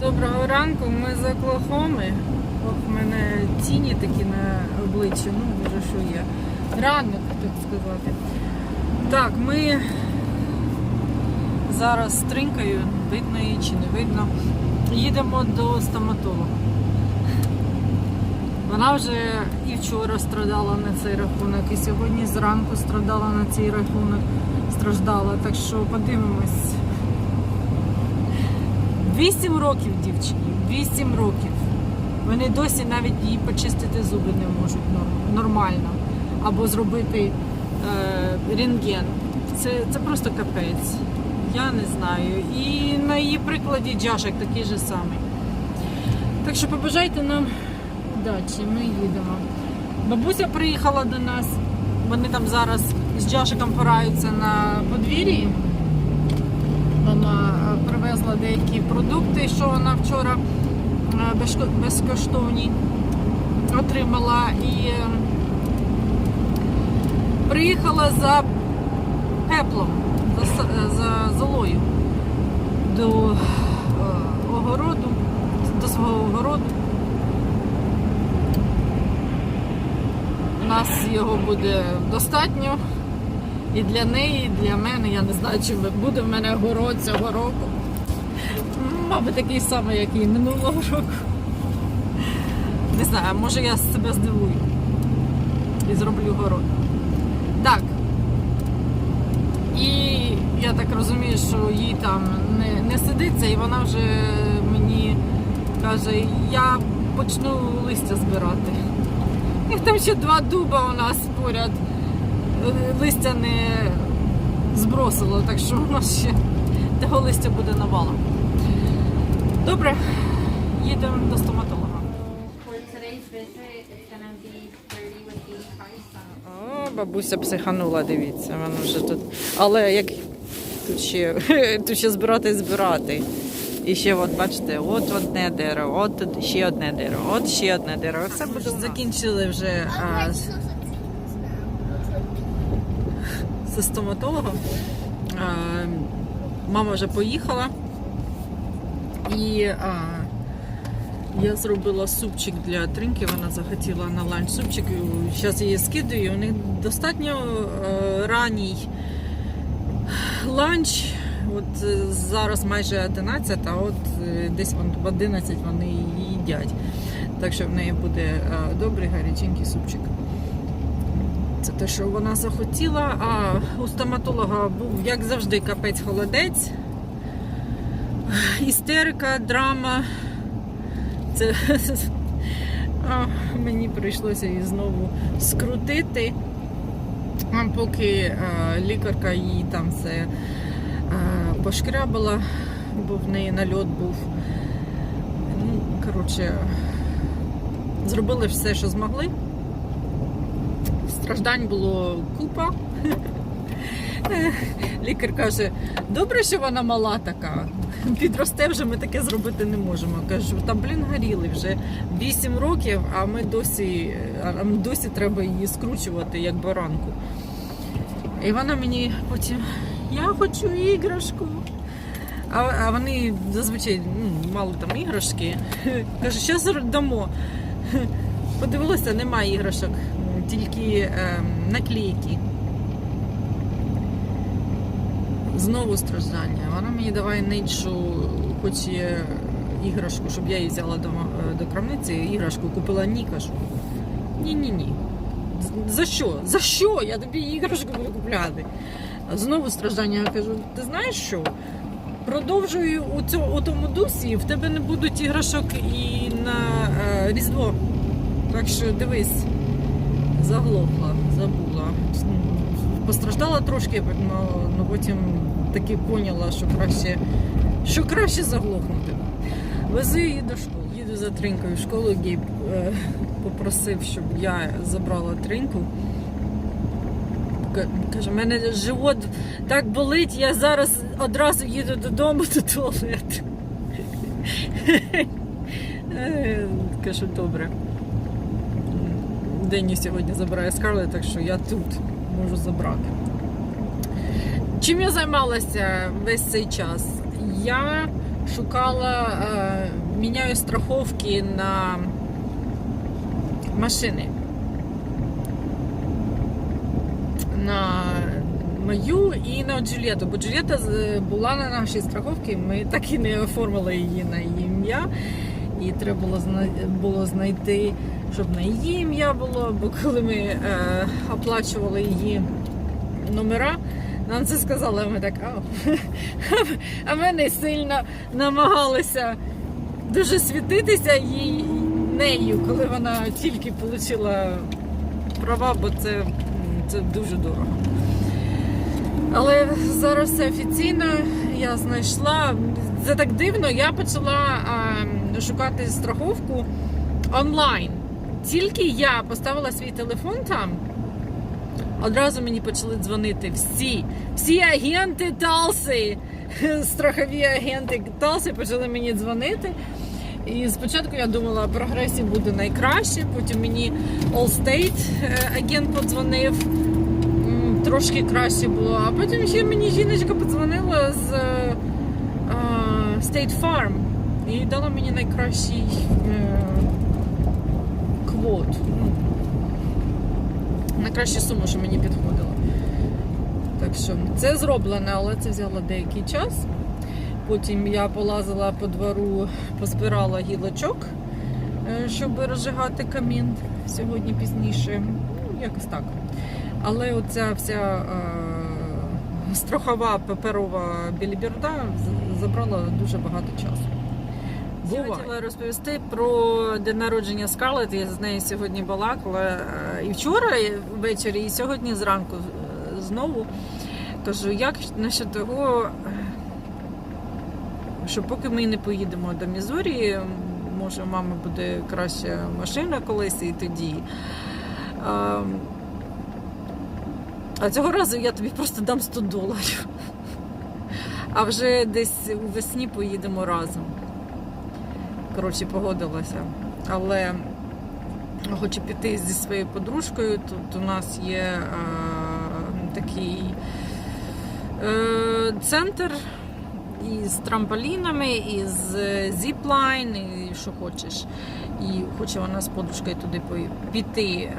Доброго ранку, ми з Оклахоми. Ох, в мене тіні такі на обличчі, ну вже що є. Ранок, так сказати. Так, ми зараз з тринкою, видно її чи не видно, їдемо до стоматолога. Вона вже і вчора страдала на цей рахунок, і сьогодні зранку страдала на цей рахунок, страждала. Так що подивимось. Вісім років дівчині, вісім років. Вони досі навіть їй почистити зуби не можуть нормально. Або зробити е, рентген. Це, це просто капець. Я не знаю. І на її прикладі Джашик такий же самий. Так що побажайте нам удачі, ми їдемо. Бабуся приїхала до нас. Вони там зараз з Джашиком пораються на подвір'ї. Вона привезла деякі продукти, що вона вчора е, безкоштовні отримала. І е, приїхала за пеплом, за, е, золою до огороду, до свого огороду. У нас його буде достатньо. І для неї, і для мене, я не знаю, чи буде в мене город цього року. Мабуть, такий самий, як і минулого року. Не знаю, може я себе здивую і зроблю город. Так. І я так розумію, що їй там не, не сидиться, і вона вже мені каже, я почну листя збирати. І там ще два дуба у нас поряд листя не збросило, так що у нас ще того листя буде навалом. Добре, їдемо до стоматолога. For today's visit, it's gonna be 30 with the price on О, бабуся психанула, дивіться, вона вже тут. Але як тут ще, тут ще збирати збирати. І ще, от бачите, от одне дерево, от тут ще одне дерево, от ще одне дерево. Все буде. Закінчили вже а, з- зі стоматологом. А, мама вже поїхала. І а, я зробила супчик для тринки, вона захотіла на ланч супчик. Зараз її скидаю. У них достатньо е, ранній ланч. От е, зараз майже 11, а от е, десь в 11 вони їдять. Так що в неї буде добрий гаряченький супчик. Це те, що вона захотіла. А у стоматолога був, як завжди, капець холодець. Істерика, драма. Це мені прийшлося її знову скрутити. Поки а, лікарка їй там все а, пошкрябала, бо в неї нальот був. Ну, коротше, зробили все, що змогли. Страждань було купа. Лікар каже, добре, що вона мала така. Підросте вже ми таке зробити не можемо. Кажу, та блін горіли вже 8 років, а ми досі, а досі треба її скручувати як баранку. І вона мені потім, я хочу іграшку. А, а вони зазвичай ну, мали там іграшки. Каже, зараз дамо. Подивилася, немає іграшок, тільки ем, наклейки. Знову страждання. Вона мені давай ниншу хоче іграшку, щоб я її взяла до, е, до крамниці, іграшку купила ні, кажу. Ні-ні-ні. За що? За що? Я тобі іграшку буду купляти. Знову страждання. Я кажу, ти знаєш що? Продовжую у, цьому, у тому дусі, в тебе не будуть іграшок і на е, Різдво. Так що дивись, заглохла, забула. Постраждала трошки, але потім таки поняла, що краще, що краще заглохнути. Везу її до школи. Їду за тринкою в школу. Гейб е, попросив, щоб я забрала тринку. Ка- Каже, мене живот так болить, я зараз одразу їду додому до туалету. Е, Кажу, добре. Денні сьогодні забирає Скарлет, так що я тут можу забрати. Чим я займалася весь цей час? Я шукала е, міняю страховки на машини. На мою і на Джульєту. Бо Джульєта була на нашій страховці, ми так і не оформили її на її ім'я. І треба було, було знайти, щоб на її ім'я було. Бо коли ми е, оплачували її номера, нам це сказали, а ми так, а, а ми не сильно намагалися дуже світитися їй нею, коли вона тільки отримала права, бо це, це дуже дорого. Але зараз все офіційно, я знайшла. Це так дивно, я почала а, шукати страховку онлайн. Тільки я поставила свій телефон там, одразу мені почали дзвонити всі, всі агенти Талси, страхові агенти Талси почали мені дзвонити. І спочатку я думала, прогресів буде найкраще, потім мені Allstate е, агент подзвонив трошки краще було. А потім ще мені жіночка подзвонила з е, State Farm і дала мені найкращий е, квот. Ну, найкращу суму, що мені підходила. Так що це зроблено, але це взяло деякий час. Потім я полазила по двору, позбирала гілочок, е, щоб розжигати камін сьогодні пізніше. Ну, якось так. Але оця вся е, страхова паперова біліберда забрала дуже багато часу. Я хотіла розповісти про день народження Скарлет. Я з нею сьогодні балакала і вчора і ввечері, і сьогодні зранку е, знову. Кажу, як насчет того, що поки ми не поїдемо до Мізурі, може, у мами буде краща машина колись і тоді. А, цього разу я тобі просто дам 100 доларів. А вже десь у весні поїдемо разом. Коротше, погодилася. Але хочу піти зі своєю подружкою. Тут у нас є е, такий е, центр із трамполінами, із е, зіплайн, і що хочеш. І хоче вона з подружкою туди піти е,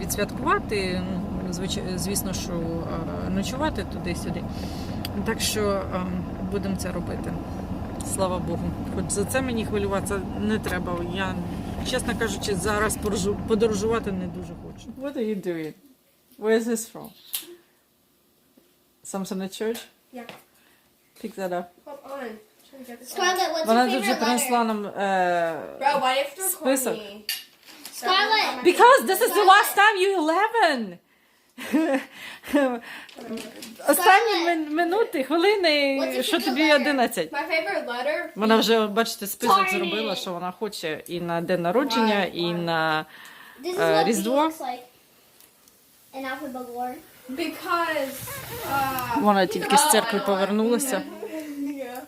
відсвяткувати. Звісно, що е, ночувати туди-сюди. Так що е, будемо це робити. Слава Богу. Хоч за це мені хвилюватися не треба. Я, чесно кажучи, зараз подорожувати не дуже хочу. What are you doing? Where is this from? Some from church? Yeah. Pick that up. Hold on. Scarlett, what's Вона тут вже принесла нам. Е... Список. Because this is the last time you 11. Останні мин- минути, хвилини, що тобі 11. My favorite letter? Вона вже, бачите, список Tiny. зробила, що вона хоче і на день народження, Why? і Why? на This is Uh, what B Різдво. looks like. An alphabet galore. Because, uh... вона тільки з церкви повернулася. Yeah.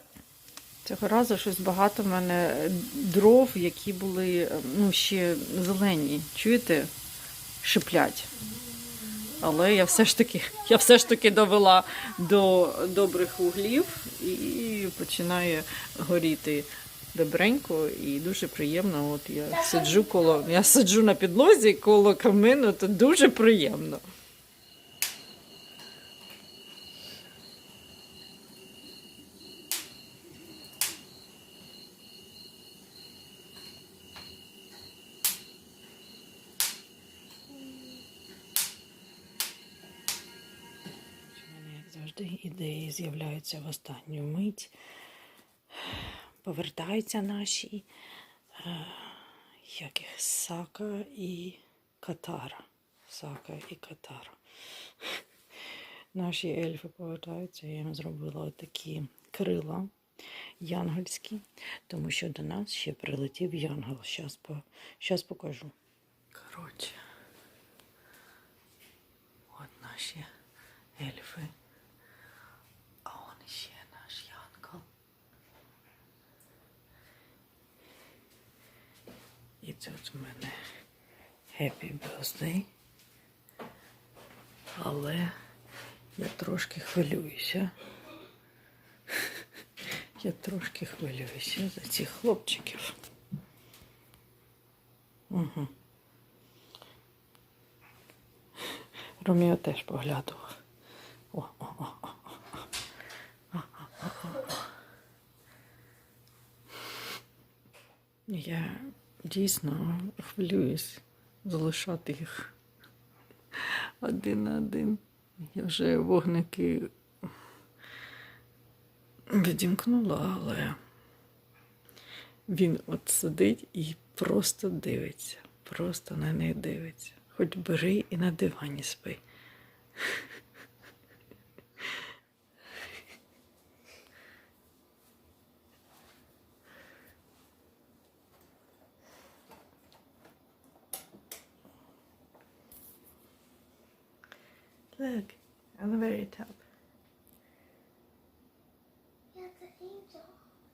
Цього разу щось багато в мене дров, які були ну, ще зелені. Чуєте? Шиплять. Але я все ж таки, я все ж таки довела до добрих вуглів і починає горіти добренько і дуже приємно. От я сиджу коло, я сиджу на підлозі коло камину, то дуже приємно. З'являються в останню мить. Повертаються наші е, як їх, Сака і Катара. Сака і Катара. Наші ельфи повертаються. Я їм зробила такі крила янгольські, тому що до нас ще прилетів янгол. Щас, по, покажу. Коротше. От наші ельфи. Ще наш янгол. І тут у мене Happy Birthday. Але я трошки хвилююся. Я трошки хвилююся за цих хлопчиків. Угу. Роміо теж поглядував. О, о, о, о. Я дійсно хвилююсь залишати їх один на один. Я вже вогники відімкнула, але він от сидить і просто дивиться, просто на них дивиться. Хоч бери і на дивані спи.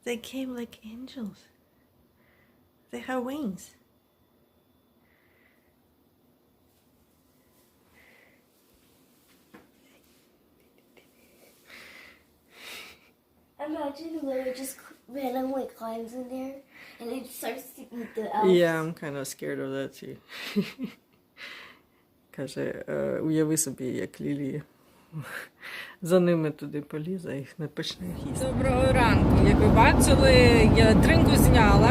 They came like angels. They have wings. Imagine Willow just randomly climbs in there and it starts to eat the elves. Yeah, I'm kind of scared of that too. Каже, е, уяви собі, як Лілі За ними туди полізе, їх не почне їсти. Доброго ранку. Як ви бачили, я дринку зняла.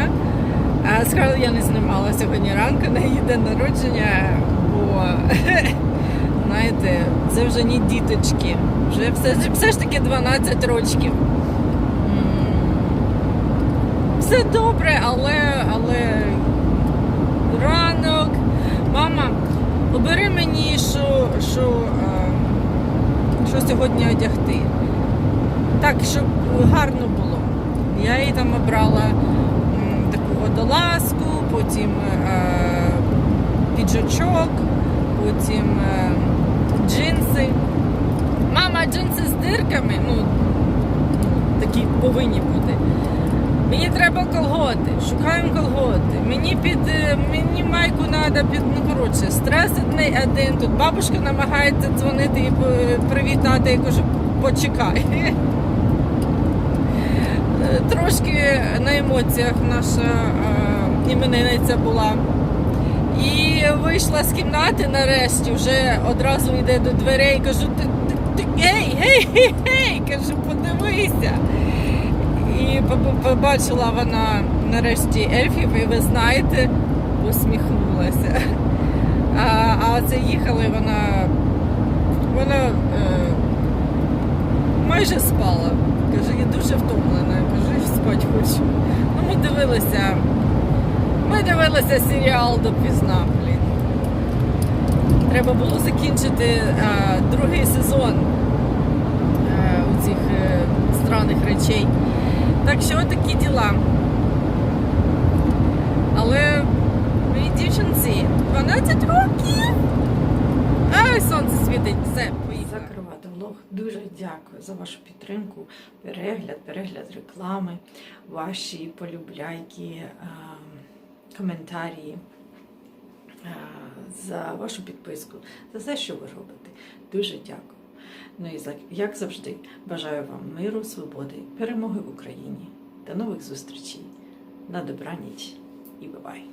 Скарлет я не знімала сьогодні ранку на її день народження, бо знаєте, це вже не діточки. Вже все, все ж таки 12 рочків. Все добре, але, але ранок. Мама, обери мені, що, що сьогодні одягти. Так, щоб гарно було. Я їй там обрала таку водолазку, потім е, піджачок, потім е, джинси. Мама, джинси з дирками, ну, такі повинні бути. Мені треба колготи, шукаємо колготи. Мені під е, мені майку треба під ну коротше, стрес одний один. Тут бабушка намагається дзвонити і привітати, я кажу, почекай. Е, Трошки на емоціях наша е, іменинниця була. І вийшла з кімнати нарешті, вже одразу йде до дверей. Кажу, ти, ти, ти гей, гей, гей, гей, кажу, подивися. І побачила вона нарешті ельфів, і ви знаєте, посміхнулася. А, а це їхали, вона, вона е, майже спала. Каже, я дуже втомлена. Кажу, «Я спать хочу. Ну, ми дивилися. Ми дивилися серіал допізна, блін. Треба було закінчити е, другий сезон е, у цих е, странних речей. Так що такі діла. Але моїй дівчинці 12 років. Ай, сонце світить. Все, поїхали. Закривати влог. Дуже дякую за вашу підтримку, перегляд, перегляд реклами, ваші полюбляйки, коментарі, за вашу підписку, за все, що ви робите. Дуже дякую. Ну і як завжди, бажаю вам миру, свободи, перемоги в Україні. Та нових зустрічей. На добраніч і бувай!